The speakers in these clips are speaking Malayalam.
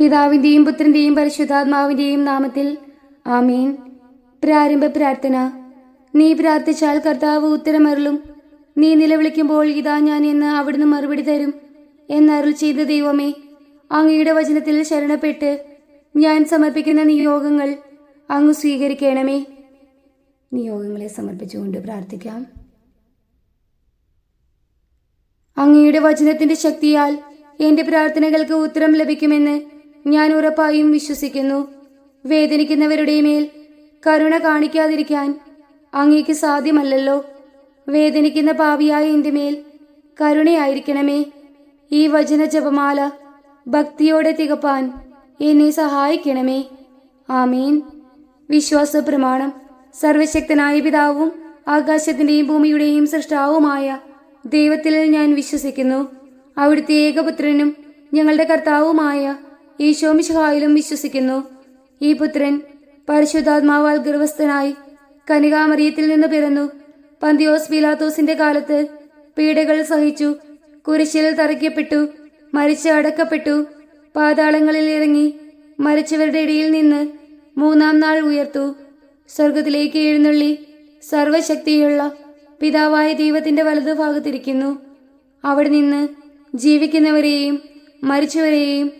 പിതാവിന്റെയും പുത്രന്റെയും പരിശുദ്ധാത്മാവിന്റെയും നാമത്തിൽ ആമീൻ. പ്രാരംഭ പ്രാർത്ഥന. നീ പ്രാർത്ഥിച്ചാൽ കർത്താവ് ഉത്തരമരുളും. നീ നിലവിളിക്കുമ്പോൾ ഇതാ ഞാൻ എന്ന് അവിടുന്ന് മറുപടി തരും എന്നരുൾ ചെയ്ത ദൈവമേ അങ്ങയുടെ വചനത്തിൽ ശരണപ്പെട്ട് ഞാൻ സമർപ്പിക്കുന്ന നിയോഗങ്ങൾ അങ്ങ് സ്വീകരിക്കണമേ. നിയോഗങ്ങളെ സമർപ്പിച്ചുകൊണ്ട് പ്രാർത്ഥിക്കാം. അങ്ങയുടെ വചനത്തിന്റെ ശക്തിയാൽ എന്റെ പ്രാർത്ഥനകൾക്ക് ഉത്തരം ലഭിക്കുമെന്ന് ഞാൻ ഉറപ്പായും വിശ്വസിക്കുന്നു. വേദനിക്കുന്നവരുടെ മേൽ കരുണ കാണിക്കാതിരിക്കാൻ അങ്ങേക്ക് സാധ്യമല്ലല്ലോ. വേദനിക്കുന്ന പാവിയായ എന്റെ മേൽ കരുണയായിരിക്കണമേ. ഈ വചന ജപമാല ഭക്തിയോടെ തികപ്പാൻ എന്നെ സഹായിക്കണമേ. ആമീൻ. വിശ്വാസ പ്രമാണം സർവശക്തനായ പിതാവും ആകാശത്തിന്റെയും ഭൂമിയുടെയും സൃഷ്ടാവുമായ ദൈവത്തിൽ ഞാൻ വിശ്വസിക്കുന്നു. അവിടുത്തെ ഏകപുത്രനും ഞങ്ങളുടെ കർത്താവുമായ ഈശോമിശായിലും വിശ്വസിക്കുന്നു. ഈ പുത്രൻ പരിശുദ്ധാത്മാവാൽ ഗർഭസ്ഥനായി കനികാമറിയത്തിൽ നിന്ന് പിറന്നു. പന്തിയോസ് പിലാത്തോസിന്റെ കാലത്ത് പീഡകൾ സഹിച്ചു കുരിശിൽ തറയ്ക്കപ്പെട്ടു മരിച്ച് അടക്കപ്പെട്ടു പാതാളങ്ങളിൽ ഇറങ്ങി മരിച്ചവരുടെ ഇടയിൽ നിന്ന് മൂന്നാം നാൾ ഉയർത്തു. സ്വർഗത്തിലേക്ക് എഴുന്നള്ളി സർവശക്തിയുള്ള പിതാവായ ദൈവത്തിന്റെ വലതുഭാഗത്തിരിക്കുന്നു. അവിടെ നിന്ന് ജീവിക്കുന്നവരെയും മരിച്ചവരെയും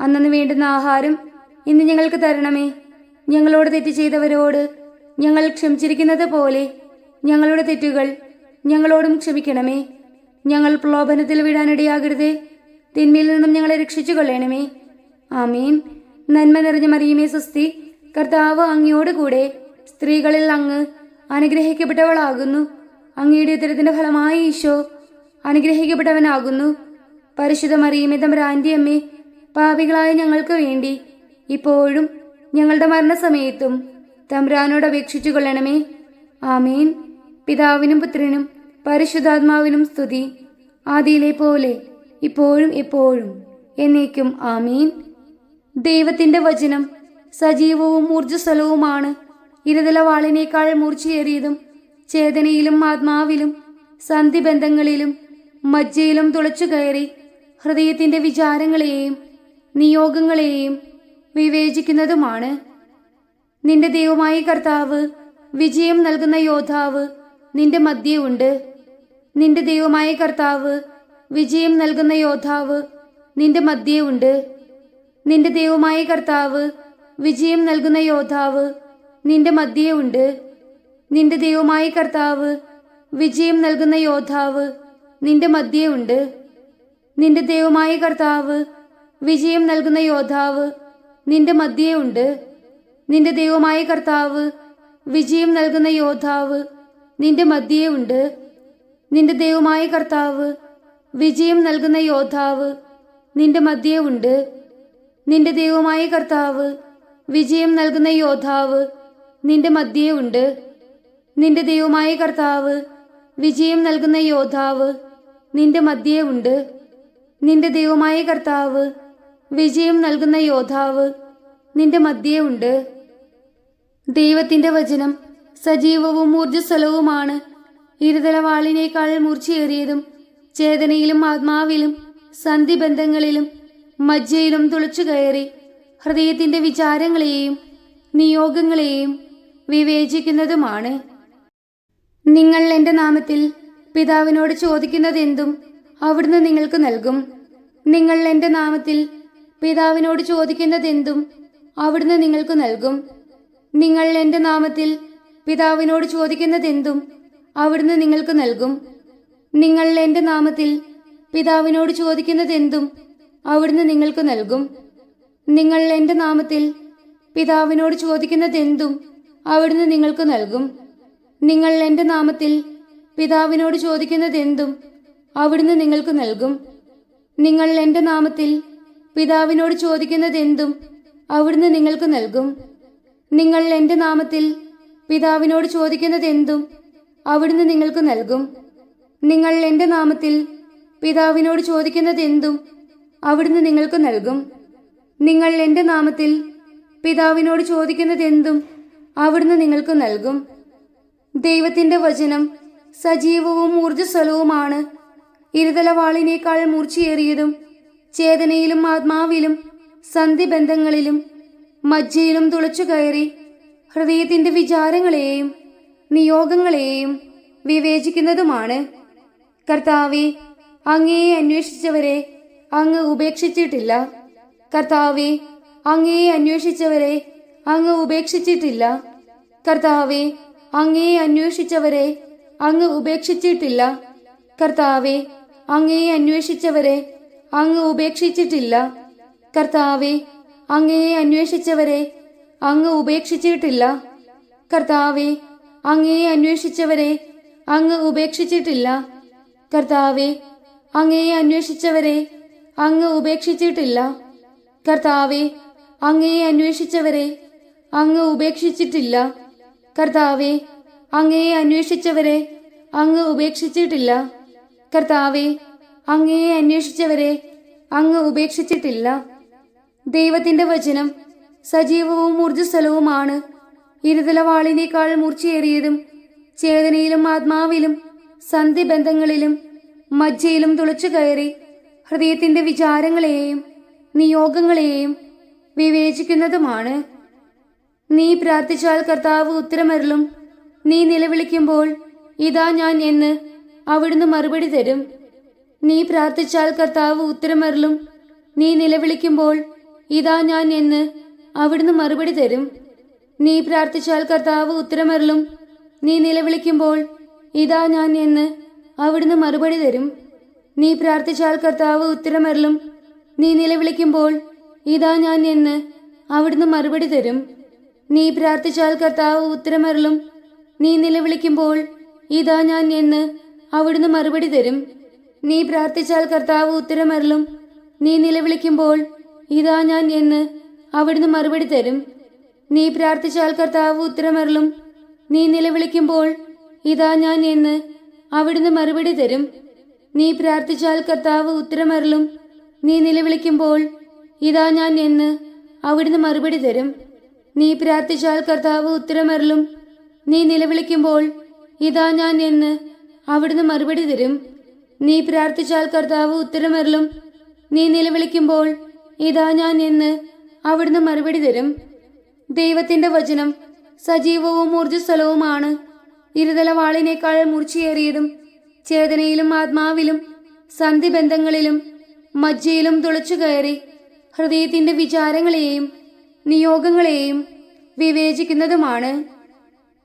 അന്നു വേണ്ടുന്ന ആഹാരം ഇന്ന് ഞങ്ങൾക്ക് തരണമേ. ഞങ്ങളോട് തെറ്റ് ചെയ്തവരോട് ഞങ്ങൾ ക്ഷമിച്ചിരിക്കുന്നത് പോലെ ഞങ്ങളുടെ തെറ്റുകൾ ഞങ്ങളോടും ക്ഷമിക്കണമേ. ഞങ്ങൾ പ്രലോഭനത്തിൽ വിടാനിടയാകരുതേ തിന്മയിൽ നിന്നും ഞങ്ങളെ രക്ഷിച്ചു കൊള്ളണമേ ആമീൻ. നന്മ നിറഞ്ഞ മറിയുമേ സുസ്തി കർത്താവ് അങ്ങയോടുകൂടെ സ്ത്രീകളിൽ അങ്ങ് അനുഗ്രഹിക്കപ്പെട്ടവളാകുന്നു. അങ്ങയുടെ ഉത്തരത്തിന്റെ ഫലമായി ഈശോ അനുഗ്രഹിക്കപ്പെട്ടവനാകുന്നു. പരിശുദ്ധ മറിയമേ തമ്പുരാന്റെ അമ്മേ പാപികളായ ഞങ്ങൾക്ക് വേണ്ടി. ഇപ്പോഴും ഞങ്ങളുടെ മരണസമയത്തും തമ്പ്രാനോട് അപേക്ഷിച്ചു കൊള്ളണമേ. ആമീൻ. പിതാവിനും പുത്രനും പരിശുദ്ധാത്മാവിനും സ്തുതി. ആദിയിലെ പോലെ ഇപ്പോഴും എപ്പോഴും എന്നേക്കും ആമീൻ. ദൈവത്തിന്റെ വചനം സജീവവും ഊർജസ്വലവുമാണ്. ഇരുതലവാളിനേക്കാൾ മൂർച്ചയേറിയതും ചേതനയിലും ആത്മാവിലും സന്ധിബന്ധങ്ങളിലും മജ്ജയിലും തുളച്ചു കയറി ഹൃദയത്തിന്റെ വിചാരങ്ങളെയും നിയോഗങ്ങളെയും വിവേചിക്കുന്നതുമാണ്. നിന്റെ ദൈവമായ കർത്താവ് വിജയം നൽകുന്ന യോദ്ധാവ് നിന്റെ മധ്യേ ഉണ്ട്. നിന്റെ ദൈവമായ കർത്താവ് വിജയം നൽകുന്ന യോദ്ധാവ് നിന്റെ മധ്യേ ഉണ്ട്. നിന്റെ ദൈവമായ കർത്താവ് വിജയം നൽകുന്ന യോദ്ധാവ് നിന്റെ മധ്യേ ഉണ്ട്. നിന്റെ ദൈവമായ കർത്താവ് വിജയം നൽകുന്ന യോദ്ധാവ് നിന്റെ മധ്യേ ഉണ്ട്. നിന്റെ ദൈവമായ കർത്താവ് വിജയം നൽകുന്ന യോദ്ധാവ് നിന്റെ മധ്യേ ഉണ്ട്. നിന്റെ ദൈവമായ കർത്താവ് വിജയം നൽകുന്ന യോദ്ധാവ് നിന്റെ മധ്യേ ഉണ്ട്. നിന്റെ ദൈവമായ കർത്താവ് വിജയം നൽകുന്ന യോദ്ധാവ് നിന്റെ മധ്യേ ഉണ്ട്. നിന്റെ ദൈവമായ കർത്താവ് വിജയം നൽകുന്ന യോദ്ധാവ് നിന്റെ മധ്യേ ഉണ്ട്. നിന്റെ ദൈവമായ കർത്താവ് വിജയം നൽകുന്ന യോദ്ധാവ് നിന്റെ മധ്യേ ഉണ്ട്. നിന്റെ ദൈവമായ കർത്താവ് വിജയം നൽകുന്ന യോദ്ധാവ് നിന്റെ മധ്യേ ഉണ്ട്. ദൈവത്തിന്റെ വചനം സജീവവും ഊർജസ്വലവുമാണ്. ഇരുതലവാളിനേക്കാൾ മൂർച്ചയേറിയതും ചേതനയിലും ആത്മാവിലും സന്ധിബന്ധങ്ങളിലും മജ്ജയിലും തുളച്ചു കയറി ഹൃദയത്തിന്റെ വിചാരങ്ങളെയും നിയോഗങ്ങളെയും വിവേചിക്കുന്നതുമാണ്. നിങ്ങൾ എന്റെ നാമത്തിൽ പിതാവിനോട് ചോദിക്കുന്നതെന്തും അവിടുന്ന് നിങ്ങൾക്ക് നൽകും. നിങ്ങൾ എന്റെ നാമത്തിൽ പിതാവിനോട് ചോദിക്കുന്നതെന്തും അവിടുന്ന് നിങ്ങൾക്ക് നൽകും. നിങ്ങൾ എന്റെ നാമത്തിൽ പിതാവിനോട് ചോദിക്കുന്നതെന്തും അവിടുന്ന് നിങ്ങൾക്ക് നൽകും. നിങ്ങൾ എന്റെ നാമത്തിൽ പിതാവിനോട് ചോദിക്കുന്നതെന്തും അവിടുന്ന് നിങ്ങൾക്ക് നൽകും. നിങ്ങൾ എന്റെ നാമത്തിൽ പിതാവിനോട് ചോദിക്കുന്നതെന്തും അവിടുന്ന് നിങ്ങൾക്ക് നൽകും. നിങ്ങൾ എന്റെ നാമത്തിൽ പിതാവിനോട് ചോദിക്കുന്നതെന്തും അവിടുന്ന് നിങ്ങൾക്ക് നൽകും. നിങ്ങൾ എന്റെ നാമത്തിൽ പിതാവിനോട് ചോദിക്കുന്നത് എന്തും അവിടുന്ന് നിങ്ങൾക്ക് നൽകും. നിങ്ങൾ എന്റെ നാമത്തിൽ പിതാവിനോട് ചോദിക്കുന്നത് എന്തും അവിടുന്ന് നിങ്ങൾക്ക് നൽകും. നിങ്ങൾ എന്റെ നാമത്തിൽ പിതാവിനോട് ചോദിക്കുന്നത് എന്തും അവിടുന്ന് നിങ്ങൾക്ക് നൽകും. നിങ്ങൾ എന്റെ നാമത്തിൽ പിതാവിനോട് ചോദിക്കുന്നത് എന്തും അവിടുന്ന് നിങ്ങൾക്ക് നൽകും. ദൈവത്തിന്റെ വചനം സജീവവും ഊർജസ്വലവുമാണ്. ഇരുതലവാളിനേക്കാൾ മൂർച്ചയേറിയതും ചേതനയിലും ആത്മാവിലും സന്ധിബന്ധങ്ങളിലും മജ്ജയിലും തുളച്ചു കയറി ഹൃദയത്തിന്റെ വിചാരങ്ങളെയും നിയോഗങ്ങളെയും വിവേചിക്കുന്നതുമാണ്. കർത്താവെ അങ്ങയെ അന്വേഷിച്ചവരെ അങ്ങ് ഉപേക്ഷിച്ചിട്ടില്ല. കർത്താവെ അങ്ങയെ അന്വേഷിച്ചവരെ അങ്ങ് ഉപേക്ഷിച്ചിട്ടില്ല. കർത്താവെ അങ്ങയെ അന്വേഷിച്ചവരെ അങ്ങ് ഉപേക്ഷിച്ചിട്ടില്ല. കർത്താവെ അങ്ങയെ അന്വേഷിച്ചവരെ അങ്ങ് ഉപേക്ഷിച്ചിട്ടില്ല. കർത്താവെ അങ്ങയെ അന്വേഷിച്ചവരെ അങ്ങ് ഉപേക്ഷിച്ചിട്ടില്ല. കർത്താവെ അങ്ങയെ അന്വേഷിച്ചവരെ അങ്ങ് ഉപേക്ഷിച്ചിട്ടില്ല. കർത്താവെ അങ്ങയെ അന്വേഷിച്ചവരെ അങ്ങ് ഉപേക്ഷിച്ചിട്ടില്ല. കർത്താവെ അങ്ങയെ അന്വേഷിച്ചവരെ അങ്ങ് ഉപേക്ഷിച്ചിട്ടില്ല. കർത്താവെ അങ്ങയെ അന്വേഷിച്ചവരെ അങ്ങ് ഉപേക്ഷിച്ചിട്ടില്ല. കർത്താവെ അങ്ങയെ അന്വേഷിച്ചവരെ അങ്ങ് ഉപേക്ഷിച്ചിട്ടില്ല. ദൈവത്തിന്റെ വചനം സജീവവും ഊർജസ്വലവുമാണ്. ഇരുതലവാളിനേക്കാൾ മൂർച്ചയേറിയതും ചേതനയിലും ആത്മാവിലും സന്ധിബന്ധങ്ങളിലും മജ്ജയിലും തുളച്ചു കയറി ഹൃദയത്തിന്റെ വിചാരങ്ങളെയും നിയോഗങ്ങളെയും വിവേചിക്കുന്നതുമാണ്. നീ പ്രാർത്ഥിച്ചാൽ കർത്താവ് ഉത്തരമരുളും. നീ നിലവിളിക്കുമ്പോൾ ഇതാ ഞാൻ എന്ന് അവിടുന്ന് മറുപടി തരും. നീ പ്രാർത്ഥിച്ചാൽ കർത്താവ് ഉത്തരമരുളും. നീ നിലവിളിക്കുമ്പോൾ ഇതാ ഞാൻ എന്ന് അവിടുന്ന് മറുപടി തരും. നീ പ്രാർത്ഥിച്ചാൽ കർത്താവ് ഉത്തരമരുളും. നീ നിലവിളിക്കുമ്പോൾ ഇതാ ഞാൻ എന്ന് അവിടുന്ന് മറുപടി തരും. നീ പ്രാർത്ഥിച്ചാൽ കർത്താവ് ഉത്തരമരുളും. നീ നിലവിളിക്കുമ്പോൾ ഇതാ ഞാൻ എന്ന് അവിടുന്ന് മറുപടി തരും. നീ പ്രാർത്ഥിച്ചാൽ കർത്താവ് ഉത്തരമരുളും. നീ നിലവിളിക്കുമ്പോൾ ഇതാ ഞാൻ എന്ന് അവിടുന്ന് മറുപടി തരും. നീ പ്രാർത്ഥിച്ചാൽ കർത്താവ് ഉത്തരമരലും നീ നിലവിളിക്കുമ്പോൾ ഇതാ ഞാൻ എന്ന് അവിടുന്ന് മറുപടി തരും. നീ പ്രാർത്ഥിച്ചാൽ കർത്താവ് ഉത്തരമരലും നീ നിലവിളിക്കുമ്പോൾ ഇതാ ഞാൻ എന്ന് അവിടുന്ന് മറുപടി തരും. നീ പ്രാർത്ഥിച്ചാൽ കർത്താവ് ഉത്തരമരലും നീ നിലവിളിക്കുമ്പോൾ ഇതാ ഞാൻ എന്ന് അവിടുന്ന് മറുപടി തരും. നീ പ്രാർത്ഥിച്ചാൽ കർത്താവ് ഉത്തരമരലും നീ നിലവിളിക്കുമ്പോൾ ഇതാ ഞാൻ എന്ന് അവിടുന്ന് മറുപടി തരും. നീ പ്രാർത്ഥിച്ചാൽ കർത്താവ് ഉത്തരമരലും നീ നിലവിളിക്കുമ്പോൾ ഇതാ ഞാൻ എന്ന് അവിടുന്ന് മറുപടി തരും. ദൈവത്തിന്റെ വചനം സജീവവും ഊർജസ്വലവുമാണ്. ഇരുതലവാളിനേക്കാൾ മൂർച്ചയേറിയതും ചേതനയിലും ആത്മാവിലും സന്ധിബന്ധങ്ങളിലും മജ്ജയിലും തുളച്ചു കയറി ഹൃദയത്തിന്റെ വിചാരങ്ങളെയും നിയോഗങ്ങളെയും വിവേചിക്കുന്നതുമാണ്.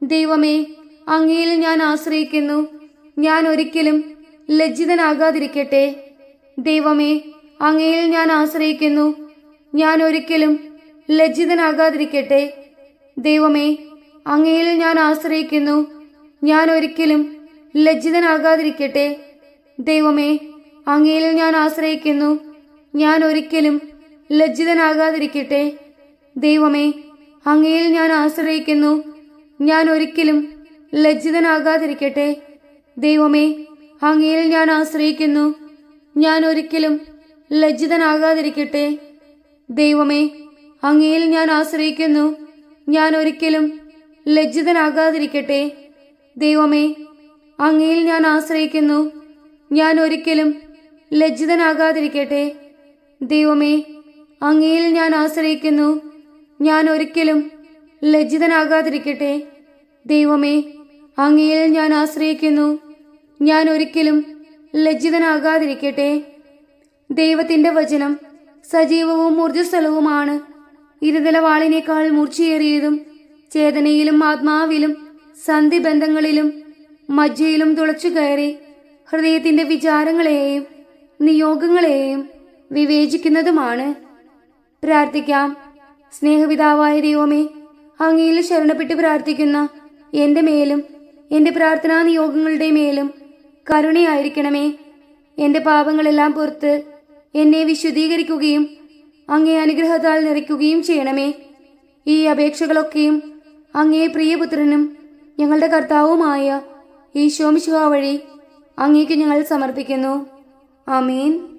ദൈവമേ അങ്ങയിൽ ഞാൻ ആശ്രയിക്കുന്നു. ഞാൻ ഒരിക്കലും ലജ്ജിതനാകാതിരിക്കട്ടെ. ദൈവമേ അങ്ങയിൽ ഞാൻ ആശ്രയിക്കുന്നു. ഞാൻ ഒരിക്കലും ലജ്ജിതനാകാതിരിക്കട്ടെ. ദൈവമേ അങ്ങയിൽ ഞാൻ ആശ്രയിക്കുന്നു. ഞാൻ ഒരിക്കലും ലജ്ജിതനാകാതിരിക്കട്ടെ. ദൈവമേ അങ്ങയിൽ ഞാൻ ആശ്രയിക്കുന്നു. ഞാൻ ഒരിക്കലും ലജ്ജിതനാകാതിരിക്കട്ടെ. ദൈവമേ അങ്ങയിൽ ഞാൻ ആശ്രയിക്കുന്നു. ഞാൻ ഒരിക്കലും ലജ്ജിതനാകാതിരിക്കട്ടെ. ദൈവമേ അങ്ങയിൽ ഞാൻ ആശ്രയിക്കുന്നു. ഞാൻ ഒരിക്കലും ലജ്ജിതനാകാതിരിക്കട്ടെ. ദൈവമേ അങ്ങയിൽ ഞാൻ ആശ്രയിക്കുന്നു. ഞാൻ ഒരിക്കലും ലജ്ജിതനാകാതിരിക്കട്ടെ. ദൈവമേ അങ്ങയിൽ ഞാൻ ആശ്രയിക്കുന്നു. ഞാൻ ഒരിക്കലും ലജ്ജിതനാകാതിരിക്കട്ടെ. ദൈവമേ അങ്ങയിൽ ഞാൻ ആശ്രയിക്കുന്നു. ഞാൻ ഒരിക്കലും ലജ്ജിതനാകാതിരിക്കട്ടെ. ദൈവമേ അങ്ങയിൽ ഞാൻ ആശ്രയിക്കുന്നു. ഞാൻ ഒരിക്കലും ലജ്ജിതനാകാതിരിക്കട്ടെ. ദൈവത്തിന്റെ വചനം സജീവവും ഊർജസ്വലവുമാണ് ഇരുതലവാളിനേക്കാൾ മൂർച്ചയേറിയതും ചേതനയിലും ആത്മാവിലും സന്ധിബന്ധങ്ങളിലും മജ്ജയിലും തുളച്ചു കയറി ഹൃദയത്തിന്റെ വിചാരങ്ങളെയും നിയോഗങ്ങളെയും വിവേചിക്കുന്നതുമാണ്. പ്രാർത്ഥിക്കാം. സ്നേഹപിതാവായ ദൈവമേ അങ്ങയിൽ ശരണപ്പെട്ട് പ്രാർത്ഥിക്കുന്ന എന്റെ മേലും എന്റെ പ്രാർത്ഥനാ നിയോഗങ്ങളുടെ മേലും കരുണയായിരിക്കണമേ. എന്റെ പാപങ്ങളെല്ലാം പുറത്ത് എന്നെ വിശുദ്ധീകരിക്കുകയും അങ്ങേ അനുഗ്രഹത്താൽ നിറയ്ക്കുകയും ചെയ്യണമേ. ഈ അപേക്ഷകളൊക്കെയും അങ്ങേ പ്രിയപുത്രനും ഞങ്ങളുടെ കർത്താവുമായ ഈശോമിശുഹ വഴി അങ്ങേക്ക് ഞങ്ങൾ സമർപ്പിക്കുന്നു. ആമീൻ.